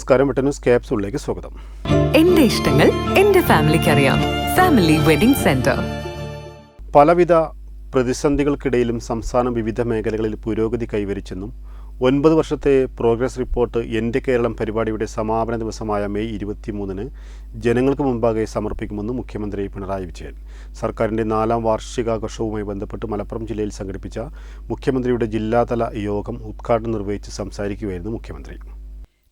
നമസ്കാരം. വെട്ടനൂസ് ക്യാപ്സൂളിലേക്ക് സ്വാഗതം. എന്റെ ഇഷ്ടങ്ങൾ എന്റെ ഫാമിലിക്ക് അറിയാം ഫാമിലി വെഡിംഗ് സെന്റർ. പലവിധ പ്രതിസന്ധികൾക്കിടയിലും സംസ്ഥാനം വിവിധ മേഖലകളിൽ പുരോഗതി കൈവരിച്ചെന്നും ഒൻപത് വർഷത്തെ പ്രോഗ്രസ് റിപ്പോർട്ട് എന്റെ കേരളം പരിപാടിയുടെ സമാപന ദിവസമായ മെയ് ഇരുപത്തിമൂന്നിന് ജനങ്ങൾക്ക് മുമ്പാകെ സമർപ്പിക്കുമെന്നും മുഖ്യമന്ത്രി പിണറായി വിജയൻ. സർക്കാരിന്റെ നാലാം വാർഷികാഘോഷവുമായി ബന്ധപ്പെട്ട് മലപ്പുറം ജില്ലയിൽ സംഘടിപ്പിച്ച മുഖ്യമന്ത്രിയുടെ ജില്ലാതല യോഗം ഉദ്ഘാടനം നിർവഹിച്ച് സംസാരിക്കുകയായിരുന്നു മുഖ്യമന്ത്രി.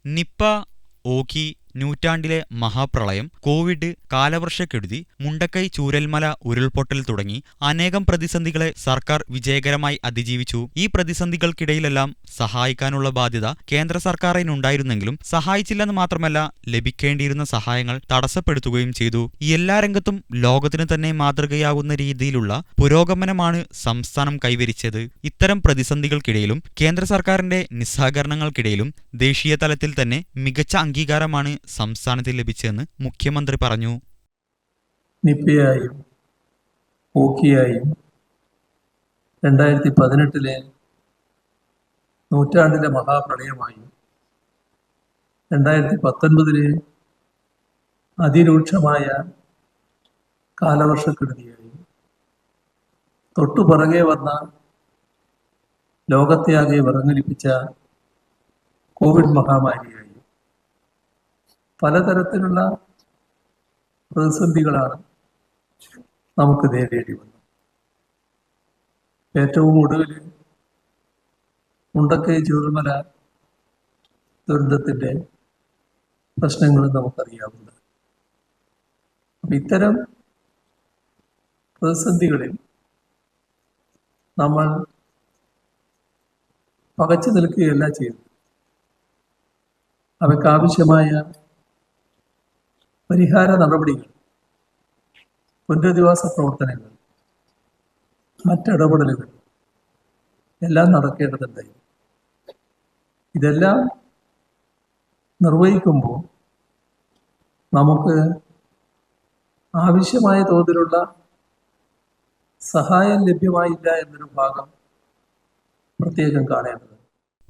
ニッパ大木 നൂറ്റാണ്ടിലെ മഹാപ്രളയം കോവിഡ് കാലവർഷക്കെടുതി മുണ്ടക്കൈ ചൂരൽമല ഉരുൾപൊട്ടൽ തുടങ്ങി അനേകം പ്രതിസന്ധികളെ സർക്കാർ വിജയകരമായി അതിജീവിച്ചു. ഈ പ്രതിസന്ധികൾക്കിടയിലെല്ലാം സഹായിക്കാനുള്ള ബാധ്യത കേന്ദ്ര സർക്കാരിനുണ്ടായിരുന്നെങ്കിലും സഹായിച്ചില്ലെന്ന് മാത്രമല്ല ലഭിക്കേണ്ടിയിരുന്ന സഹായങ്ങൾ തടസ്സപ്പെടുത്തുകയും ചെയ്തു. എല്ലാ രംഗത്തും ലോകത്തിന് തന്നെ മാതൃകയാകുന്ന രീതിയിലുള്ള പുരോഗമനമാണ് സംസ്ഥാനം കൈവരിച്ചത്. ഇത്തരം പ്രതിസന്ധികൾക്കിടയിലും കേന്ദ്ര സർക്കാരിന്റെ നിസ്സഹകരണങ്ങൾക്കിടയിലും ദേശീയ തലത്തിൽ തന്നെ മികച്ച അംഗീകാരമാണ് സംസ്ഥാനത്തിന് ലഭിച്ചതെന്ന് മുഖ്യമന്ത്രി പറഞ്ഞു. നിപ്പയായും ഓക്കിയായും രണ്ടായിരത്തി പതിനെട്ടിലെ നൂറ്റാണ്ടിലെ മഹാപ്രളയമായും രണ്ടായിരത്തി പത്തൊൻപതിലെ അതിരൂക്ഷമായ കാലവർഷക്കെടുതിയായും തൊട്ടുപിറകെ വന്ന ലോകത്തെ ആകെ വിറങ്ങലിപ്പിച്ച കോവിഡ് മഹാമാരിയായി പലതരത്തിലുള്ള പ്രതിസന്ധികളാണ് നമുക്ക് നേരിടേണ്ടി വന്നത്. ഏറ്റവും ഒടുവിൽ മുണ്ടക്കൈ ചൂർമല ദുരന്തത്തിന്റെ പ്രശ്നങ്ങൾ നമുക്കറിയാവുന്നത്. അപ്പം ഇത്തരം പ്രതിസന്ധികളിൽ നമ്മൾ പകച്ചു നിൽക്കുകയല്ല ചെയ്യുന്നത്. അവയ്ക്കാവശ്യമായ പരിഹാര നടപടികൾ പുനരധിവാസ പ്രവർത്തനങ്ങൾ മറ്റിടപെടലുകൾ എല്ലാം നടക്കേണ്ടതുണ്ടായി ഇതെല്ലാം നിർവഹിക്കുമ്പോൾ നമുക്ക് ആവശ്യമായ തോതിലുള്ള സഹായം ലഭ്യമായില്ല എന്നൊരു ഭാഗം പ്രത്യേകം കാണേണ്ടത്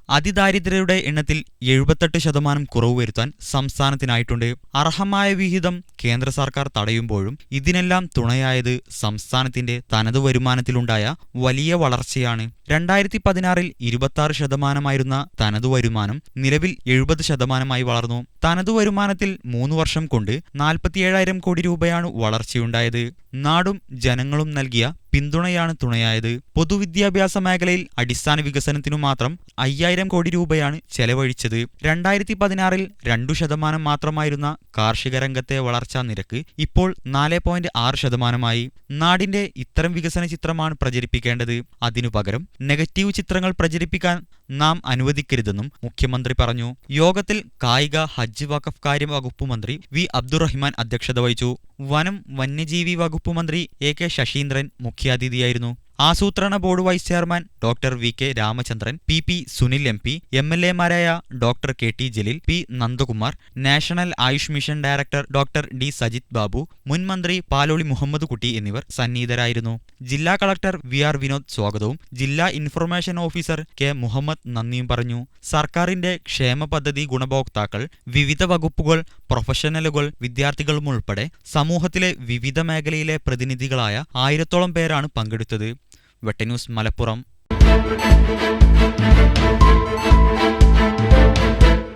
അതിദാരിദ്ര്യരുടെ എണ്ണത്തിൽ എഴുപത്തെട്ട് ശതമാനം കുറവ് വരുത്താൻ സംസ്ഥാനത്തിനായിട്ടുണ്ട്. അർഹമായ വിഹിതം കേന്ദ്ര സർക്കാർ തടയുമ്പോഴും ഇതിനെല്ലാം തുണയായത് സംസ്ഥാനത്തിന്റെ തനതു വരുമാനത്തിലുണ്ടായ വലിയ വളർച്ചയാണ്. രണ്ടായിരത്തി പതിനാറിൽ ഇരുപത്തി ശതമാനമായിരുന്ന തനതു വരുമാനം നിലവിൽ എഴുപത് ശതമാനമായി വളർന്നു. തനതു വരുമാനത്തിൽ മൂന്ന് വർഷം കൊണ്ട് നാൽപ്പത്തിയേഴായിരം കോടി രൂപയാണ് വളർച്ചയുണ്ടായത്. നാടും ജനങ്ങളും നൽകിയ പിന്തുണയാണ് തുണയായത്. പൊതുവിദ്യാഭ്യാസ മേഖലയിൽ അടിസ്ഥാന വികസനത്തിനു മാത്രം അയ്യായിരം കോടി രൂപയാണ് ചെലവഴിച്ചത്. രണ്ടായിരത്തി പതിനാറിൽ രണ്ടു ശതമാനം മാത്രമായിരുന്ന കാർഷിക രംഗത്തെ വളർച്ചാ നിരക്ക് ഇപ്പോൾ നാല് പോയിന്റ് ആറ് ശതമാനമായി. നാടിന്റെ ഇത്തരം വികസന ചിത്രമാണ് പ്രചരിപ്പിക്കേണ്ടത്. അതിനു പകരം നെഗറ്റീവ് ചിത്രങ്ങൾ പ്രചരിപ്പിക്കാൻ നാം അനുവദിക്കരുതെന്നും മുഖ്യമന്ത്രി പറഞ്ഞു. യോഗത്തിൽ കായിക ഹജ്ജ് വഖഫ് കാര്യ വകുപ്പ് മന്ത്രി വി. അബ്ദുറഹ്മാൻ അധ്യക്ഷത വഹിച്ചു. വനം വന്യജീവി വകുപ്പ് മന്ത്രി എ. കെ. ശശീന്ദ്രൻ മുഖ്യാതിഥിയായിരുന്നു. ആസൂത്രണ board vice chairman doctor V K Ramachandran P P Sunil M P M L എമാരായ doctor K T Jaleel P Nandakumar national AYUSH mission director doctor D Sajith Babu മുൻ മന്ത്രി പാലോളി മുഹമ്മദ് കുട്ടി എന്നിവർ സന്നിഹിതരായിരുന്നു. ജില്ലാ കളക്ടർ വി ആർ വിനോദ് സ്വാഗതവും ജില്ലാ information officer K Muhammad നന്ദിയും പറഞ്ഞു. സർക്കാരിന്റെ ക്ഷേമ പദ്ധതി ഗുണഭോക്താക്കൾ വിവിധ വകുപ്പുകൾ പ്രൊഫഷണലുകൾ വിദ്യാർത്ഥികളും ഉൾപ്പെടെ സമൂഹത്തിലെ വിവിധ മേഖലയിലെ പ്രതിനിധികളായ ആയിരത്തോളം പേരാണ് പങ്കെടുത്തത്. വെട്ടന്യൂസ് മലപ്പുറം.